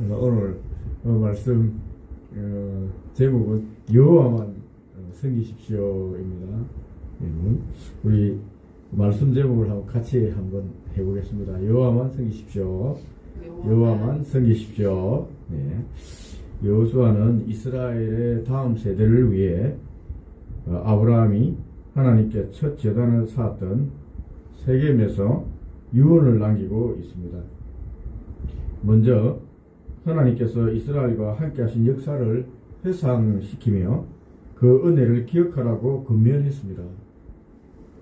오늘 어, 말씀 어, 제목은 여호와만 어, 섬기십시오입니다. 여러분, 우리 말씀 제목을 한번 같이 한번 해보겠습니다. 여호와만 섬기십시오. 여호와만 섬기십시오. 네. 여호수아는 이스라엘의 다음 세대를 위해 어, 아브라함이 하나님께 첫 재단을 쌓았던 세겜에서 유언을 남기고 있습니다. 먼저 하나님께서 이스라엘과 함께 하신 역사를 회상시키며 그 은혜를 기억하라고 건면했습니다.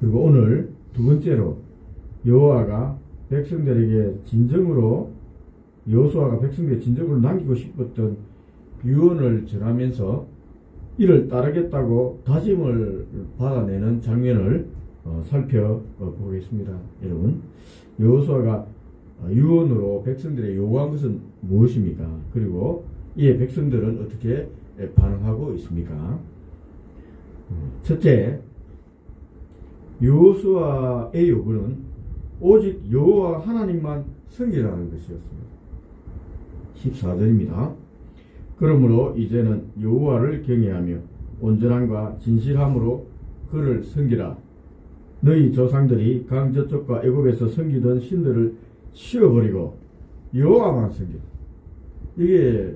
그리고 오늘 두 번째로 여호와가 백성들에게 진정으로 여호수아가 백성들에게 진정으로 남기고 싶었던 유언을 전하면서 이를 따르겠다고 다짐을 받아내는 장면을 어, 살펴보겠습니다. 여러분, 여호수아가 유언으로 백성들의 요구한 것은 무엇입니까? 그리고 이에 백성들은 어떻게 반응하고 있습니까? 어, 첫째, 여호수아의 요구는 오직 여호와 하나님만 섬기라는 것이었습니다. 14절입니다. 그러므로 이제는 여호와를 경외하며 온전함과 진실함으로 그를 섬기라. 너희 조상들이 강 저쪽과 애굽에서 섬기던 신들을 치워버리고 여호와만 섬기라. 이게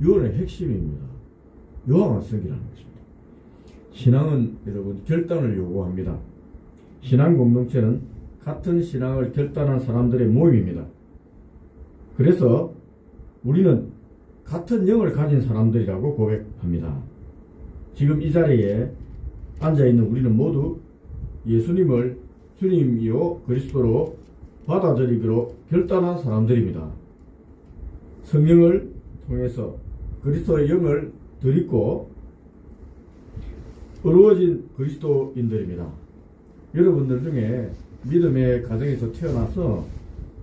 유언의 핵심입니다. 여호와만 섬기라는 것입니다. 신앙은 여러분 결단을 요구합니다. 신앙 공동체는 같은 신앙을 결단한 사람들의 모임입니다. 그래서 우리는 같은 영을 가진 사람들이라고 고백합니다. 지금 이 자리에 앉아 있는 우리는 모두 예수님을 주님이요 그리스도로 받아들이기로 결단한 사람들입니다. 성령을 통해서 그리스도의 영을 드리고 어루어진 그리스도인들입니다. 여러분들 중에 믿음의 가정에서 태어나서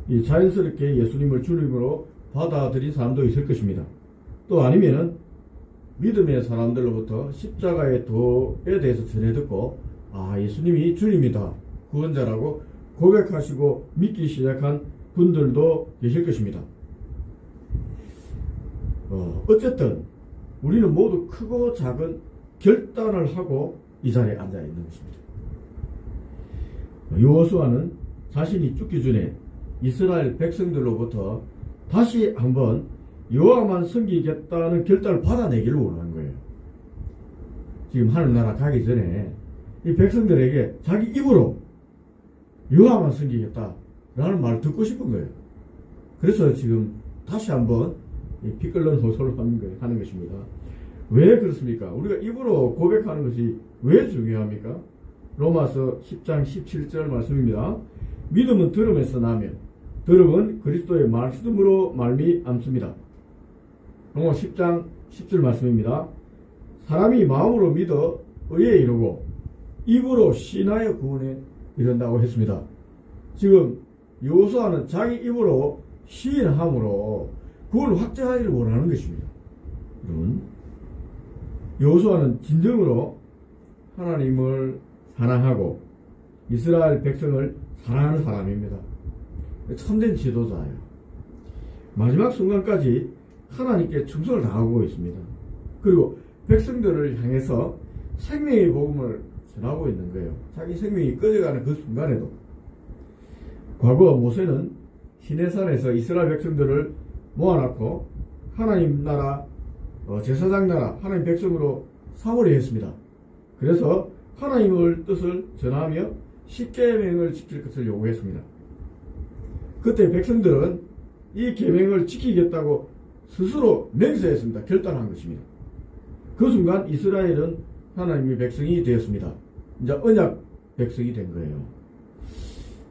이 자연스럽게 예수님을 주님으로 받아들인 사람도 있을 것입니다. 또 아니면은 믿음의 사람들로부터 십자가의 도에 대해서 전해 듣고 아 예수님이 주님이다 구원자라고 고백하시고 믿기 시작한 분들도 계실 것입니다. 어, 어쨌든 우리는 모두 크고 작은 결단을 하고 이 자리에 앉아 있는 것입니다. 요호수아는 자신이 죽기 전에 이스라엘 백성들로부터 다시 한번 여호와만 섬기겠다는 결단을 받아내기를 원하는 거예요. 지금 하늘나라 가기 전에 이 백성들에게 자기 입으로 여호와만 섬기겠다라는 말을 듣고 싶은 거예요. 그래서 지금 다시 한번 피 끓는 호소를 하는, 것입니다. 왜 그렇습니까? 우리가 입으로 고백하는 것이 왜 중요합니까? 로마서 10장 17절 말씀입니다. 믿음은 들음에서 나며 들음은 그리스도의 말씀으로 말미암습니다. 로마 10장 10절 말씀입니다. 사람이 마음으로 믿어 의에 이르고 입으로 신하여 구원에 이른다고 했습니다. 지금 요수아는 자기 입으로 시인함으로 그걸 확정하기를 원하는 것입니다. 여러분, 요수아는 진정으로 하나님을 사랑하고 이스라엘 백성을 사랑하는 사람입니다. 참된 지도자예요. 마지막 순간까지 하나님께 충성을 다하고 있습니다. 그리고 백성들을 향해서 생명의 복음을 전하고 있는 거예요. 자기 생명이 꺼져가는 그 순간에도. 과거 모세는 시내산에서 이스라엘 백성들을 모아놓고 하나님 나라, 어, 제사장 나라, 하나님 백성으로 사월이 했습니다. 그래서 하나님을 뜻을 전하며 십계명을 지킬 것을 요구했습니다. 그때 백성들은 이 계명을 지키겠다고 스스로 맹세했습니다. 결단한 것입니다. 그 순간 이스라엘은 하나님의 백성이 되었습니다. 이제 언약 백성이 된 거예요.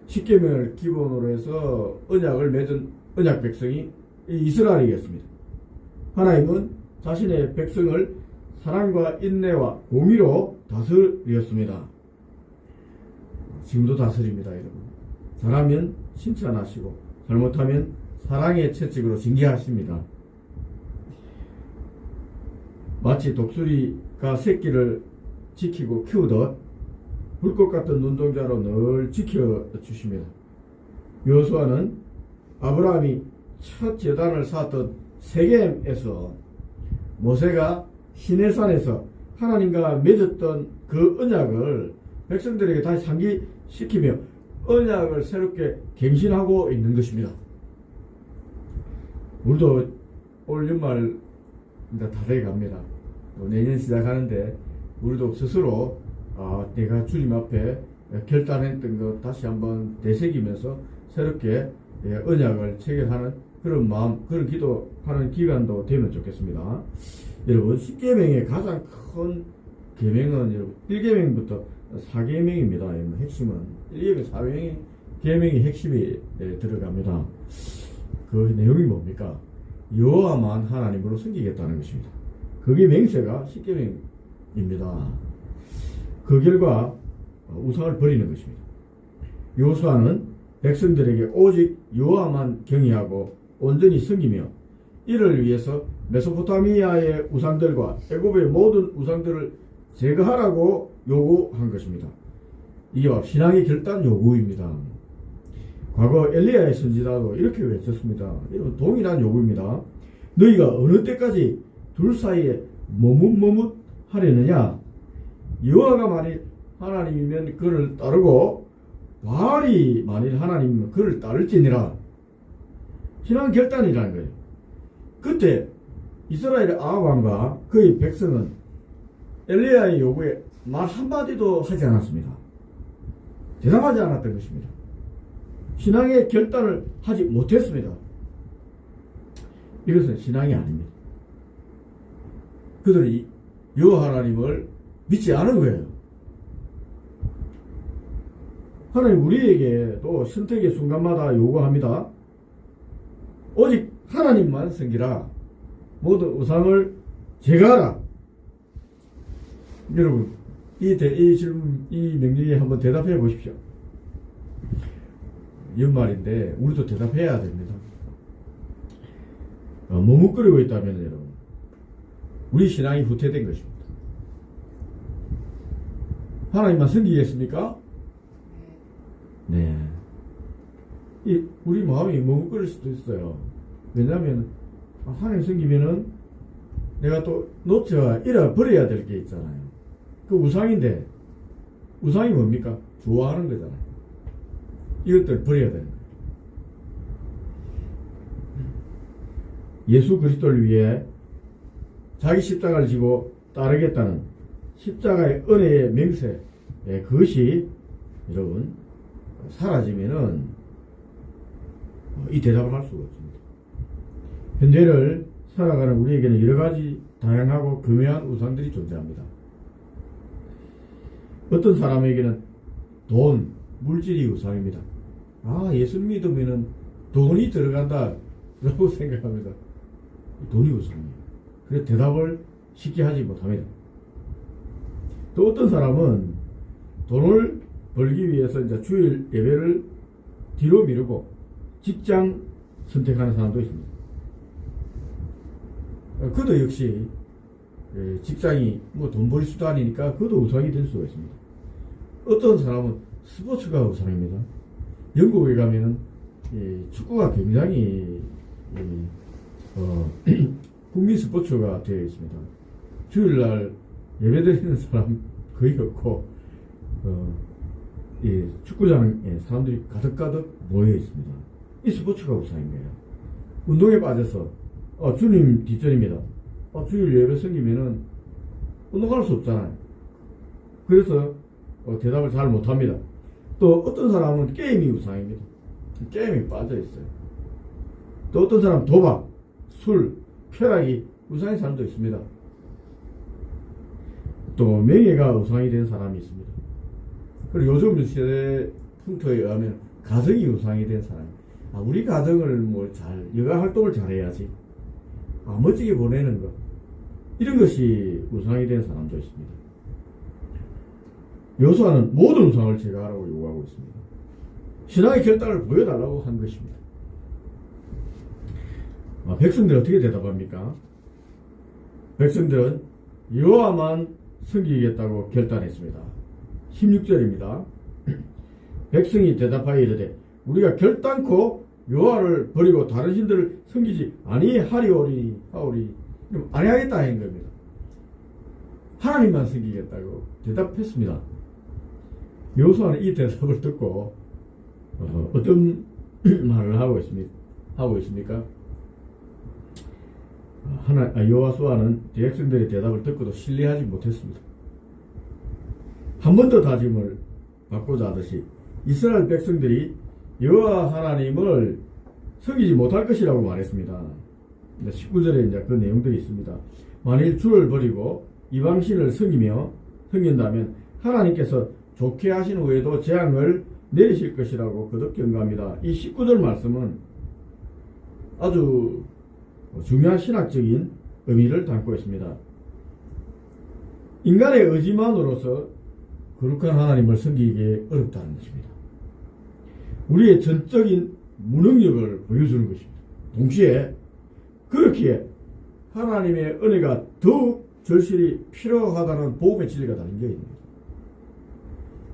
십계명을 기본으로 해서 언약을 맺은 언약 백성이 이스라엘이었습니다. 하나님은 자신의 백성을 사랑과 인내와 공의로 다스렸습니다. 지금도 다스립니다, 여러분. 잘하면 칭찬하시고 잘못하면 사랑의 채찍으로 징계하십니다. 마치 독수리가 새끼를 지키고 키우듯 불꽃 같은 눈동자로 늘 지켜주십니다. 여호수아는 아브라함이 첫 재단을 쌓았던 세겜에서 모세가 시내산에서 하나님과 맺었던 그 언약을 백성들에게 다시 상기시키며 언약을 새롭게 갱신하고 있는 것입니다. 우리도 올 연말 이제 다 돼갑니다. 또 내년 시작하는데 우리도 스스로 아, 내가 주님 앞에 결단했던 것 다시 한번 되새기면서 새롭게 예, 언약을 체결하는 그런 마음, 그런 기도하는 기간도 되면 좋겠습니다. 여러분, 10계명의 가장 큰 계명은 여러분 1계명부터 4계명입니다. 핵심은 1계명, 4계명 계명이 핵심이 예, 들어갑니다. 그 내용이 뭡니까? 여호와만 하나님으로 섬기겠다는 것입니다. 그게 맹세가 10계명입니다. 그 결과 우상을 버리는 것입니다. 요수아는 백성들에게 오직 여호와만 경외하고 온전히 섬기며 이를 위해서 메소포타미아의 우상들과 애굽의 모든 우상들을 제거하라고 요구한 것입니다. 이게 신앙의 결단 요구입니다. 과거 엘리야의 선지자도 이렇게 외쳤습니다. 이건 동일한 요구입니다. 너희가 어느 때까지 둘 사이에 머뭇머뭇 하려느냐? 여호와가 만일 하나님이면 그를 따르고 바알이 만일 하나님이면 그를 따를지니라. 신앙 결단이라는 거예요. 그때 이스라엘의 아합 왕과 그의 백성은 엘리야의 요구에 말 한마디도 하지 않았습니다. 대답하지 않았던 것입니다. 신앙의 결단을 하지 못했습니다. 이것은 신앙이 아닙니다. 그들이 여호와 하나님을 믿지 않은 거예요. 하나님 우리에게 또 선택의 순간마다 요구합니다. 오직 하나님만 섬기라. 모든 우상을 제거하라. 여러분, 이, 대, 이 질문, 이 명령에 한번 대답해 보십시오. 연말인데, 우리도 대답해야 됩니다. 어, 머뭇거리고 있다면, 여러분, 우리 신앙이 후퇴된 것입니다. 하나님만 섬기겠습니까? 네. 이, 우리 마음이 머뭇거릴 수도 있어요. 왜냐하면, 하나님 섬기면은 내가 또 놓쳐 잃어버려야 될 게 있잖아요. 그 우상인데, 우상이 뭡니까? 좋아하는 거잖아요. 이것들 버려야 되는 거예요. 예수 그리스도를 위해 자기 십자가를 지고 따르겠다는 십자가의 은혜의 맹세, 예, 그것이 여러분 사라지면은 이 대답을 할 수가 없습니다. 현재를 살아가는 우리에게는 여러 가지 다양하고 교묘한 우상들이 존재합니다. 어떤 사람에게는 돈, 물질이 우상입니다. 아, 예수 믿으면은 돈이 들어간다. 라고 생각합니다. 돈이 우상이에요. 그래서 대답을 쉽게 하지 못합니다. 또 어떤 사람은 돈을 벌기 위해서 이제 주일 예배를 뒤로 미루고 직장 선택하는 사람도 있습니다. 어, 그도 역시 에, 직장이 뭐 돈 벌 수단이니까 그도 우상이 될 수가 있습니다. 어떤 사람은 스포츠가 우상입니다. 영국에 가면은 이 축구가 굉장히 이, 어, 국민 스포츠가 되어 있습니다. 주일날 예배 드리는 사람 거의 없고 어, 이 축구장에 사람들이 가득가득 모여 있습니다. 이 스포츠가 우상인 거예요. 운동에 빠져서 어, 주님 뒷전입니다. 어, 주일 예배 생기면은 운동할 수 없잖아요. 그래서 어, 대답을 잘 못합니다. 또 어떤 사람은 게임이 우상입니다. 게임에 빠져 있어요. 또 어떤 사람은 도박, 술, 쾌락이 우상인 사람도 있습니다. 또 명예가 우상이 된 사람이 있습니다. 그리고 요즘 세대 풍토에 의하면 가정이 우상이 된 사람. 아, 우리 가정을 뭐 잘, 여가 활동을 잘해야지. 아, 멋지게 보내는 것. 이런 것이 우상이 된 사람도 있습니다. 여수와는 모든 우상을 제거하라고 요구하고 있습니다. 신앙의 결단을 보여달라고 한 것입니다. 아, 백성들 어떻게 대답합니까? 백성들은 여호와만 섬기겠다고 결단했습니다. 16절입니다. 백성이 대답하여 이르되 우리가 결단코 여호와를 버리고 다른 신들을 섬기지 아니하리오리 하오리 아니하겠다 하는 겁니다. 하나님만 섬기겠다고 대답했습니다. 여호수아는 이 대답을 듣고 어, 떤 말을? 하고 있습니까? 하나 아, 여호수아는 대학생들의 대답을 듣고도 신뢰하지 못했습니다. 한 번 더 다짐을 받고자 하듯이 이스라엘 백성들이 여호와 하나님을 섬기지 못할 것이라고 말했습니다. 19절에 이제 그 내용들이 있습니다. 만일 주를 버리고 이방신을 섬기며 섬긴다면 하나님께서 좋게 하신 후에도 재앙을 내리실 것이라고 거듭 경고합니다. 이 19절 말씀은 아주 중요한 신학적인 의미를 담고 있습니다. 인간의 의지만으로서 거룩한 하나님을 섬기기 어렵다는 것입니다. 우리의 전적인 무능력을 보여주는 것입니다. 동시에 그렇기에 하나님의 은혜가 더욱 절실히 필요하다는 보험의 진리가 담겨 있습니다.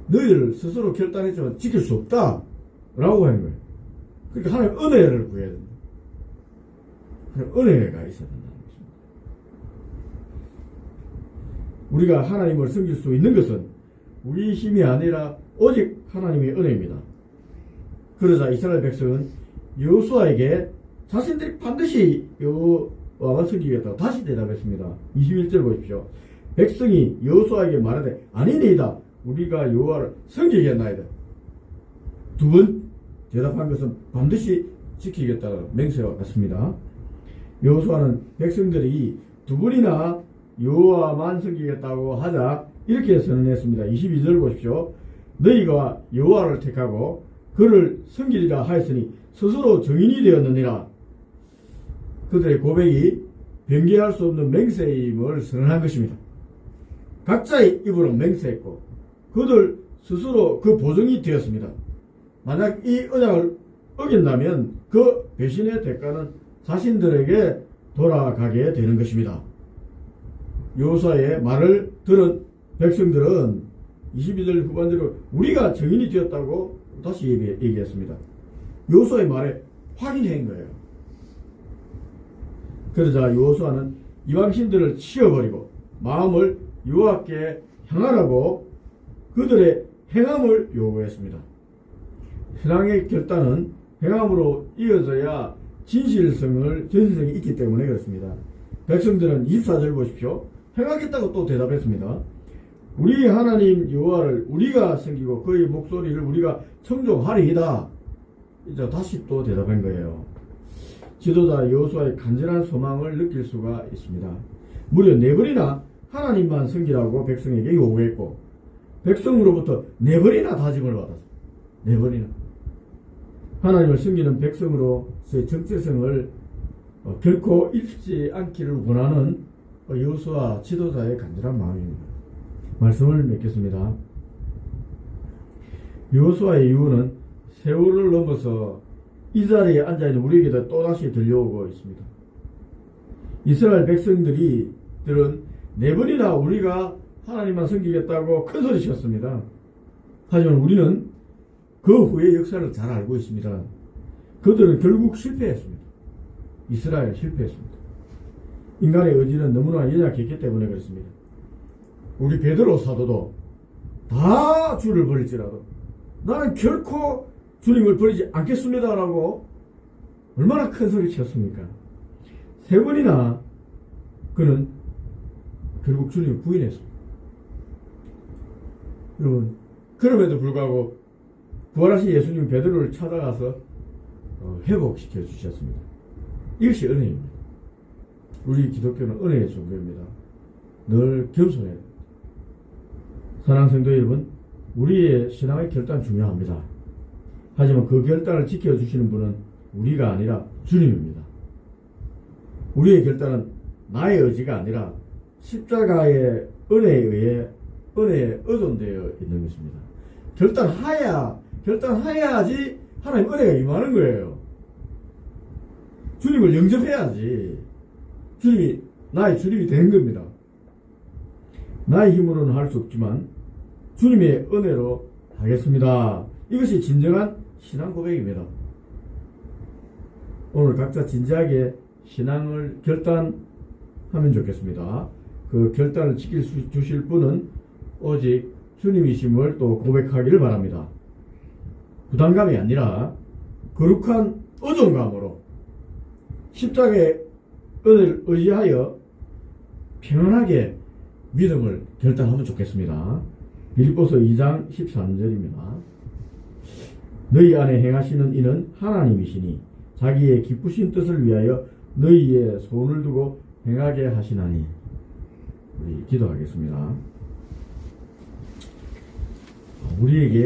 너희를 스스로 결단했지만 지킬 수 없다. 라고 하는 거예요. 그러니까 하나님 은혜를 구해야 된다. 은혜가 있어야 된다는 것입니다. 우리가 하나님을 섬길 수 있는 것은 우리 힘이 아니라 오직 하나님의 은혜입니다. 그러자 이스라엘 백성은 여호수아에게 자신들이 반드시 여호와만 섬기겠다고 다시 대답했습니다. 21절 보십시오. 백성이 여호수아에게 말하되 아니니이다. 우리가 여호와를 섬기겠나이다. 두 번 대답한 것은 반드시 지키겠다는 맹세와 같습니다. 여호수아는 백성들이 두 번이나 여호와만 섬기겠다고 하자 이렇게 선언했습니다. 22절 보십시오. 너희가 여호와를 택하고 그를 섬기리라 하였으니 스스로 정인이 되었느니라. 그들의 고백이 변개할 수 없는 맹세임을 선언한 것입니다. 각자의 입으로 맹세했고 그들 스스로 그 보증이 되었습니다. 만약 이 언약을 어긴다면 그 배신의 대가는 자신들에게 돌아가게 되는 것입니다. 요사의 말을 들은 백성들은 22절 후반대로 우리가 정인이 되었다고 다시 얘기, 했습니다 요수아의 말에 확인한 거예요. 그러자 요수아는 이방신들을 치워버리고 마음을 요하께 향하라고 그들의 행함을 요구했습니다. 신앙의 결단은 행함으로 이어져야 진실성을 진실성이 있기 때문에 그렇습니다. 백성들은 24절 보십시오. 행하겠다고 또 대답했습니다. 우리 하나님 여호와를 우리가 섬기고 그의 목소리를 우리가 청종하리이다. 이제 다시 또 대답한 거예요. 지도자 여호수아의 간절한 소망을 느낄 수가 있습니다. 무려 네 번이나 하나님만 섬기라고 백성에게 요구했고 백성으로부터 네 번이나 다짐을 받았어요. 네 번이나. 하나님을 섬기는 백성으로서의 정체성을 어, 결코 잃지 않기를 원하는 여호수아 지도자의 간절한 마음입니다. 말씀을 맺겠습니다. 여호수아의 이유는 세월을 넘어서 이 자리에 앉아있는 우리에게도 또다시 들려오고 있습니다. 이스라엘 백성들이 들은 네 번이나 우리가 하나님만 섬기겠다고 큰 소리 쳤습니다. 하지만 우리는 그 후의 역사를 잘 알고 있습니다. 그들은 결국 실패했습니다. 이스라엘 실패했습니다. 인간의 의지는 너무나 연약했기 때문에 그렇습니다. 우리 베드로 사도도 다 주를 버릴지라도 나는 결코 주님을 버리지 않겠습니다라고 얼마나 큰 소리 쳤습니까? 세 번이나 그는 결국 주님을 부인했습니다. 여러분, 그럼에도 불구하고 부활하신 예수님 베드로를 찾아가서 어, 회복시켜 주셨습니다. 이것이 은혜입니다. 우리 기독교는 은혜의 종교입니다. 늘 겸손해야 됩니다. 사랑 성도 여러분, 우리의 신앙의 결단 중요합니다. 하지만 그 결단을 지켜주시는 분은 우리가 아니라 주님입니다. 우리의 결단은 나의 의지가 아니라 십자가의 은혜에 의해 은혜에 의존되어 있는 것입니다. 결단하야, 결단해야지 하나님 은혜가 임하는 거예요. 주님을 영접해야지. 주님이 나의 주님이 된 겁니다. 나의 힘으로는 할 수 없지만 주님의 은혜로 하겠습니다. 이것이 진정한 신앙 고백입니다. 오늘 각자 진지하게 신앙을 결단하면 좋겠습니다. 그 결단을 지킬 수 주실 분은 오직 주님이심을 또 고백하기를 바랍니다. 부담감이 아니라 거룩한 의존감으로 십자가의 은혜를 의지하여 평안하게 믿음을 결단하면 좋겠습니다. 빌립보서 2장 13절입니다. 너희 안에 행하시는 이는 하나님이시니 자기의 기쁘신 뜻을 위하여 너희의 손을 두고 행하게 하시나니 우리 기도하겠습니다. 우리에게